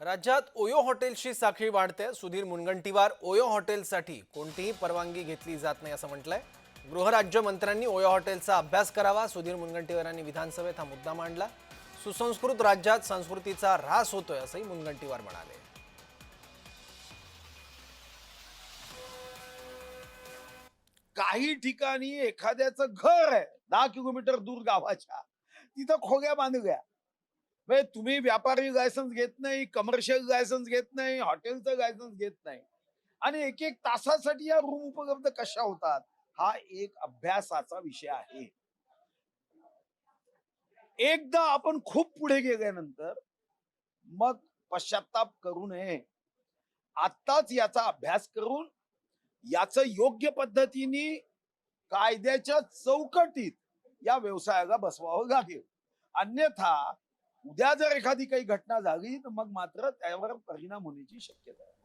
राज्यात ओयो हॉटेलची साखळी वाढते. सुधीर मुनगंटीवार ओयो हॉटेलसाठी कोणतीही परवानगी घेतली जात नाही असं म्हटलंय. गृहराज्यमंत्र्यांनी ओयो हॉटेलचा अभ्यास करावा. सुधीर मुनगंटीवारांनी विधानसभेत हा मुद्दा मांडला. सुसंस्कृत राज्यात संस्कृतीचा ऱ्हास होतोय असंही मुनगंटीवार म्हणाले. काही ठिकाणी एखाद्याचं घर आहे. दहा किलोमीटर दूर गावाच्या. तिथं खोग्या बांधूया. म्हणजे तुम्ही व्यापारी लायसन्स घेत नाही कमर्शियल लायसन्स घेत नाही हॉटेलचं लायसन्स घेत नाही. आणि एक एक तासासाठी या रूम उपलब्ध कशा होतात? हा एक अभ्यासाचा विषय आहे. एकदा आपण खूप पुढे गेल्यानंतर मग पश्चाताप करू नये. आत्ताच याचा अभ्यास करून याच योग्य पद्धतीने कायद्याच्या चौकटीत या व्यवसायाला बसवावं लागेल. अन्यथा उद्या जर एखादी काही घटना झाली तर मग मात्र त्यावर परिणाम होण्याची शक्यता आहे.